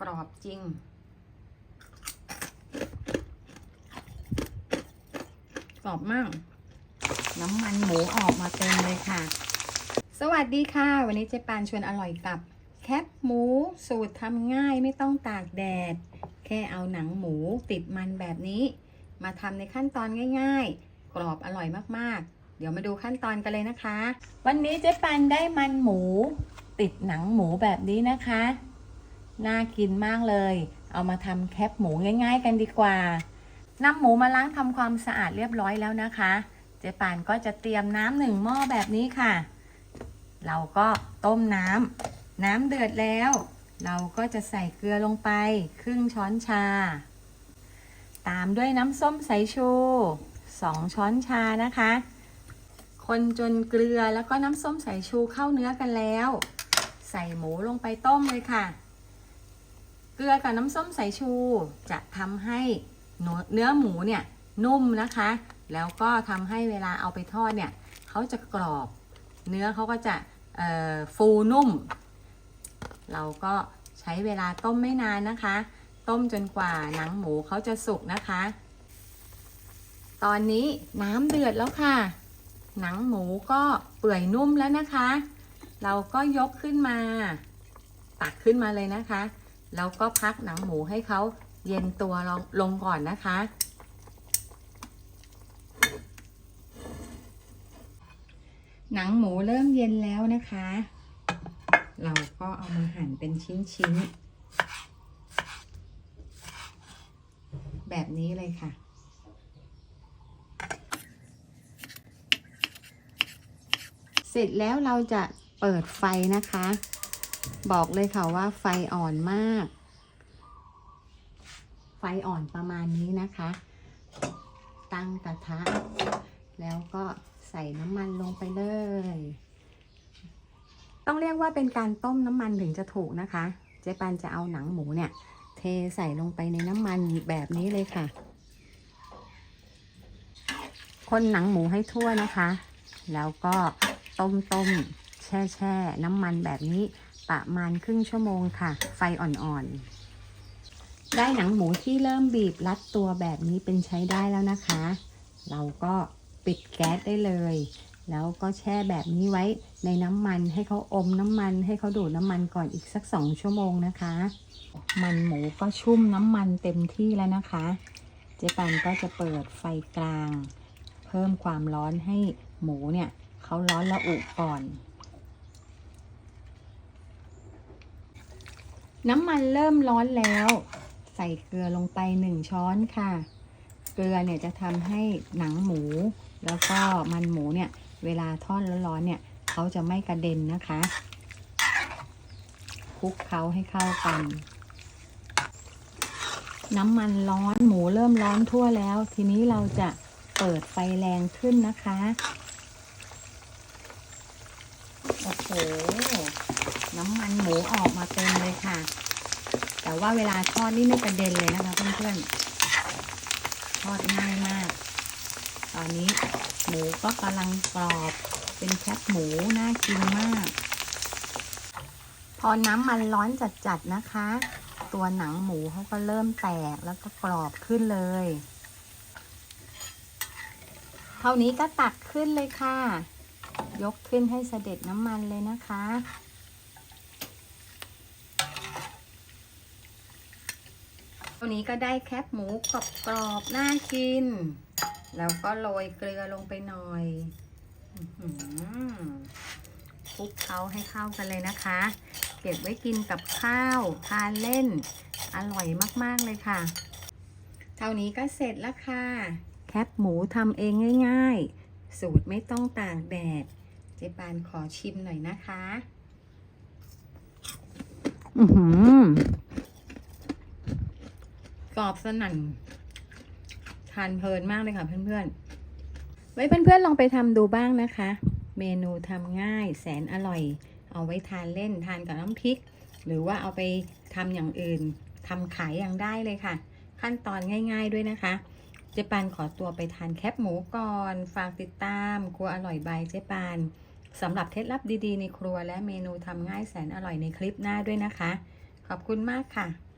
กรอบจริง กรอบมาก น้ำมันหมูออกมาเต็มเลยค่ะ สวัสดีค่ะ วันนี้เจ๊ปานชวนอร่อยกับ แคปหมูสูตรทำง่ายไม่ต้องตากแดด แค่เอาหนังหมูติดมันแบบนี้ มาทำในขั้นตอนง่ายๆ กรอบอร่อยมากๆเดี๋ยวมาดูขั้นตอนกันเลยนะคะ วันนี้เจ๊ปันได้มันหมู ติดหนังหมูแบบนี้นะคะ น่ากินมากเลย เอามาทำแคปหมูง่าย ๆ กันดีกว่านำหมูมาล้างทำความสะอาดเรียบร้อยแล้วนะคะ เจ๊ปานก็จะเตรียมน้ำหนึ่งหม้อแบบนี้ค่ะ เราก็ต้มน้ำน้ำเดือดแล้ว เราก็จะใส่เกลือลงไปครึ่งช้อนชา ตามด้วยน้ำส้มสายชู2ช้อนชานะคะ คนจนเกลือแล้วก็น้ำส้มสายชูเข้าเนื้อกันแล้ว ใส่หมูลงไปต้มเลยค่ะ เกลือกับน้ำส้มสายชู จะทำให้เนื้อหมูเนี่ยนุ่มนะคะ แล้วก็ทำให้เวลาเอาไปทอดเนี่ยเขาจะกรอบ เนื้อเขาก็จะฟูนุ่ม เราก็ใช้เวลาต้มไม่นานนะคะ ต้มจนกว่าหนังหมูเขาจะสุกนะคะ ตอนนี้น้ำเดือดแล้วค่ะ หนังหมูก็เปื่อยนุ่มแล้วนะคะ เราก็ยกขึ้นมา ตักขึ้นมาเลยนะคะ แล้วก็พักหนังหมูให้เขาเย็นตัวลงลงก่อนนะคะ หนังหมูเริ่มเย็นแล้วนะคะ เราก็เอามาหั่นเป็นชิ้นๆ แบบนี้เลยค่ะเสร็จแล้วเราจะเปิดไฟนะคะ บอกเลยค่ะว่าไฟอ่อนมาก ไฟอ่อนประมาณนี้นะคะ ตั้งกระทะ แล้วก็ใส่น้ำมันลงไปเลย ต้องเรียกว่าเป็นการต้มน้ำมันถึงจะถูกนะคะ เจ๊ปันจะเอาหนังหมูเนี่ย เทใส่ลงไปในน้ำมันแบบนี้เลยค่ะ คนหนังหมูให้ทั่วนะคะ แล้วก็ต้มต้มแช่แช่น้ำมันแบบนี้ ประมาณครึ่งชั่วโมงค่ะ ไฟอ่อนๆ ได้หนังหมูที่เริ่มบีบรัดตัวแบบนี้เป็นใช้ได้แล้วนะคะ เราก็ปิดแก๊สได้เลย แล้วก็แช่แบบนี้ไว้ในน้ำมันให้เขาอมน้ำมัน ให้เขาดูดน้ำมันก่อนอีกสักสองชั่วโมงนะคะ มันหมูก็ชุ่มน้ำมันเต็มที่แล้วนะคะ เจ๊ปันก็จะเปิดไฟกลาง เพิ่มความร้อนให้หมูเนี่ยเขาร้อนละอุก่อน น้ำมันเริ่มร้อนแล้ว ใส่เกลือลงไปหนึ่งช้อนค่ะ เกลือเนี่ยจะทำให้หนังหมู แล้วก็มันหมูเนี่ย เวลาทอดร้อนๆเนี่ยเขาจะไม่กระเด็นนะคะคลุกเขาให้เข้ากัน น้ำมันร้อนหมูเริ่มร้อนทั่วแล้ว ทีนี้เราจะเปิดไฟแรงขึ้นนะคะ โอ้โห น้ำมันหมูออกมาเต็มเลยค่ะ แต่ ว่าเวลาทอดนี่ไม่กระเด็นเลยนะคะเพื่อนๆ ทอดง่ายมาก ตอนนี้หมูก็กำลังกรอบเป็นแคบหมูน่ากินมาก พอน้ำมันร้อนจัดๆนะคะ ตัวหนังหมูเขาก็เริ่มแตกแล้วก็กรอบขึ้นเลย เท่านี้ก็ตักขึ้นเลยค่ะ ยกขึ้นให้เสด็จน้ำมันเลยนะคะ ตัวนี้ก็ได้แคบหมูกรอบๆน่ากิน แล้วก็โรยเกลือลงไปหน่อยคลุกเขาให้เข้ากันเลยนะคะ เก็บไว้กินกับข้าวทานเล่น อร่อยมากๆเลยค่ะ เท่านี้ก็เสร็จแล้วค่ะ แคบหมูทำเองง่าย ๆ สูตรไม่ต้องตากแดด เจ๊ปานขอชิมหน่อยนะคะ อือหือ รอบสนั่น ทานเพลินมากเลยค่ะเพื่อนๆ ไว้เพื่อนๆลองไปทำดูบ้างนะคะ เมนูทำง่ายแสนอร่อย เอาไว้ทานเล่นทานกับน้ำพริก หรือว่าเอาไปทำอย่างอื่นทำขายอย่างได้เลยค่ะ ขั้นตอนง่าย ๆด้วยนะคะ เจ๊ปานขอตัวไปทานแคปหมูก่อน ฝากติดตามครัวอร่อยบายเจ๊ปานสำหรับเคล็ดลับดีๆ ในครัวและเมนูทำง่ายแสนอร่อยในคลิปหน้าด้วยนะคะ ขอบคุณมากค่ะ